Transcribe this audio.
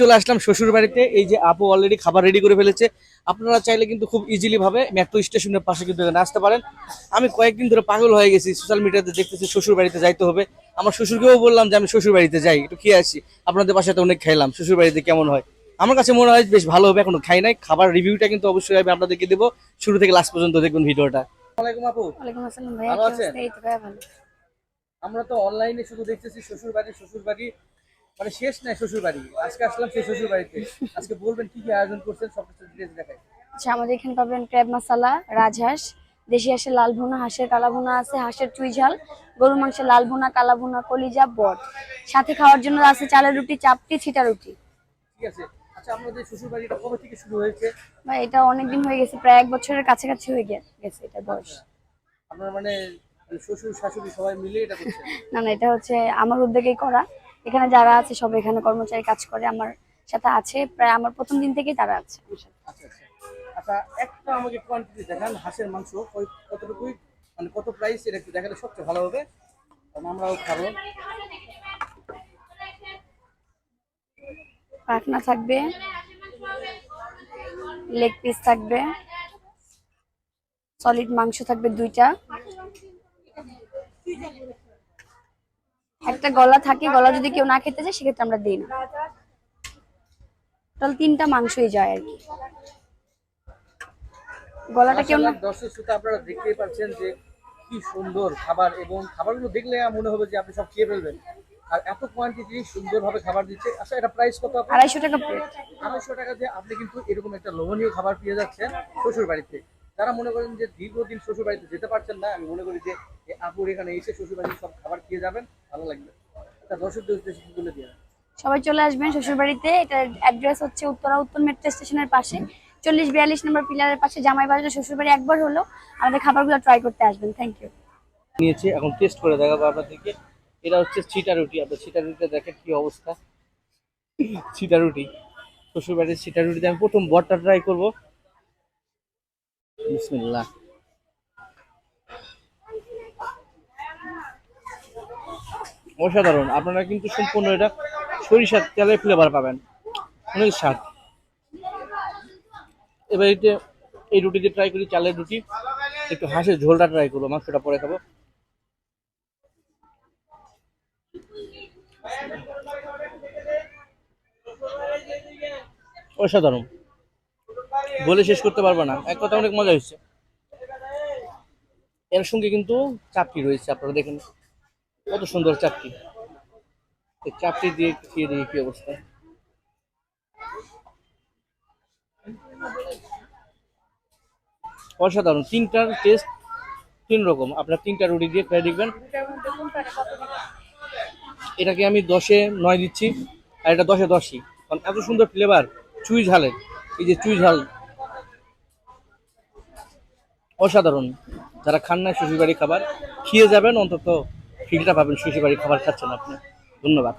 চলে আসলাম শ্বশুর বাড়িতে। এই যে আপু অলরেডি খাবার রেডি করে ফেলেছে। আপনারা চাইলে কিন্তু খুব ইজিলি ভাবে মেট্রো স্টেশনের পাশে কিন্তু এখানে আসতে পারেন। আমি কয়েকদিন ধরে পাগল হয়ে গেছি সোশ্যাল মিডিয়াতে দেখতেছি শ্বশুর বাড়িতে যাইতে হবে। আমার শ্বশুরকেও বললাম যে আমি শ্বশুর বাড়িতে যাই একটু খেয়ে আসি। আপনাদের বাসাতে অনেক খাইলাম শ্বশুর বাড়িতে কেমন হয়? আমার কাছে মনে হয় বেশ ভালো হবে এখনও খাই নাই। খাবার রিভিউটা কিন্তু অবশ্যই আমি আপনাদেরকে দেবো। শুরু থেকে লাস্ট পর্যন্ত দেখুন ভিডিওটা। তো আমরা তো অনলাইনে শুধু দেখতেছি শ্বশুর বাড়ি শ্বশুর বাড়ি মানে শেষ নাই শ্বশুর বাড়ি আজকে আসলাম সেই শ্বশুর বাড়িতে আজকে বলবেন কি কি আয়োজন করছেন সব কিছু ডিটেলস দেখাই। আচ্ছা আমাদের এখানে পাবেন ক্র্যাব মশালা রাজহাঁস দেশি হাঁসের লাল ভুনা হাঁসের কালা ভুনা আছে হাঁসের চুই ঝাল গরুর মাংসের লাল ভুনা কালা ভুনা কলিজা বট। সাথে খাওয়ার জন্য আছে চালের রুটি চাপটি ছিটা রুটি। ঠিক আছে। আচ্ছা আমাদের শ্বশুর বাড়িটা কবে থেকে শুরু হয়েছে? ভাই এটা অনেকদিন হয়ে গেছে প্রায় এক বছরের কাছাকাছি হয়ে গেছে এটা বয়স। আপনার মানে শ্বশুর শাশুড়ি সবাই মিলে এটা করছেন? না না এটা হচ্ছে আমার উদ্যোগেই করা। এখানে যারা আছে সব এখানে কর্মচারী কাজ করে আমার সাথে আছে। প্রায় আমার প্রথম দিন থেকেই তারা আছে আমার সাথে। আচ্ছা আচ্ছা। আচ্ছা একটা আমাকে কোয়ান্টিটি দেখান হাঁসের মাংস কতটুকুই মানে কত প্রাইস এটা একটু দেখালে সবচেয়ে ভালো হবে। কারণ আমরাও খাব। পাখনা থাকবে লেগ পিস থাকবে সলিড মাংস থাকবে দুইটা। একটা গলা থাকে গলা যদি কেউ না খেতে চায় সেক্ষেত্রে আমরা দিই না। তাহলে তিনটা মাংসই যায় আর কি। গলাটা কেউ না দর্শক শ্রোতা আপনারা দেখতেই পাচ্ছেন যে কি সুন্দর খাবার এবং খাবারগুলো দেখলে মনে হবে যে আপনি সব খেয়ে ফেলবেন। আর এত কোয়ান্টিটি সুন্দরভাবে খাবার দিচ্ছে। আচ্ছা এটা প্রাইস কত আড়াইশো টাকা প্লেট আড়াইশো টাকা দিয়ে আপনি কিন্তু এরকম একটা লোভনীয় খাবার পেয়ে যাচ্ছেন শ্বশুর বাড়িতে যারা মনে করেন যে দীর্ঘদিন শ্বশুর বাড়িতে যেতে পারছেন না আমি মনে করি যে আপুর এখানে এসে শ্বশুর বাড়িতে সব খাবার খেয়ে যাবেন ভালো লাগবে। আচ্ছা দর্শকদের উদ্দেশ্যে কি বলে দিয়ে সবাই চলে আসবেন শ্বশুর বাড়িতে এটার অ্যাড্রেস হচ্ছে উত্তরা উত্তর মেট্রো স্টেশনের পাশে। চল্লিশ বিয়াল্লিশ নম্বর পিলারের পাশে জামাই বাজার শ্বশুর বাড়ি একবার হলো। আমাদের খাবারগুলো ট্রাই করতে আসবেন। থ্যাংক ইউ নিয়েছি এখন টেস্ট করে দেখাবো আপনাদেরকে। এটা হচ্ছে চিটা রুটি। আপনার চিটা রুটিটা দেখেন কি অবস্থা। চিটা রুটি। শ্বশুর বাড়ির চিটা রুটিতে আমি প্রথম বটটা ট্রাই করব। বিসমিল্লাহ। অসাধারণ। আপনারা কিন্তু সম্পূর্ণ এটা সরিষার তেলের ফ্লেভার পাবেন। অনেক স্বাদ। এবার এটা এই রুটিতে ট্রাই করি, চালের রুটি। একটু হাঁসের ঝোলটা ট্রাই করব, মাংসটা পরে খাব। অসাধারণ। বলে শেষ করতে পারব না। এক কথা অনেক মজা হয়েছে। এর সঙ্গে কিন্তু চাপটি রয়েছে, আপনারা দেখেন। কত সুন্দর চাপটি। চাপটি দিয়ে খেয়ে দিয়ে কি অবস্থা। অসাধারণ। তিনটার টেস্ট তিন রকম। আপনার তিনটা রুটি দিয়ে খেয়ে দেখবেন। এটাকে আমি দশে নয় দিচ্ছি, আর এটা দশে দশই। কারণ এত সুন্দর ফ্লেভার চুই ঝালের এই যে চুই ঝাল অসাধারণ। যারা খান না শ্বশুরবাড়ি খাবার, খেয়ে যাবেন, অন্তত ফিলটা পাবেন শ্বশুরবাড়ি খাবার খাচ্ছেন আপনি। ধন্যবাদ।